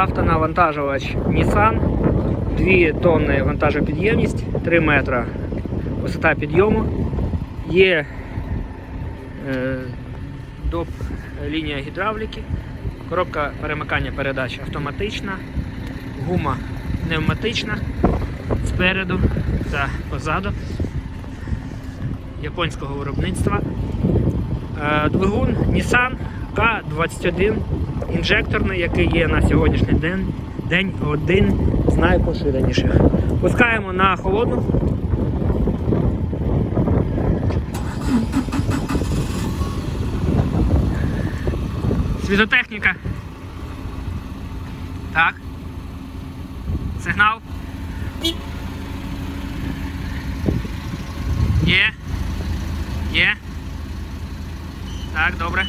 Автонавантажувач Nissan, 2 тонни вантажопідємність, 3 метра висота підйому. Є е, доп лінія гідравліки, коробка перемикання передач автоматична, гума пневматична. Спереду та позаду японського виробництва. Е, Двигун Nissan К21 інжекторний, який є на сьогоднішній день, день один з найпоширеніших. Пускаємо на холодну. Світотехніка. Так. Сигнал. Є. Є. Так, добре.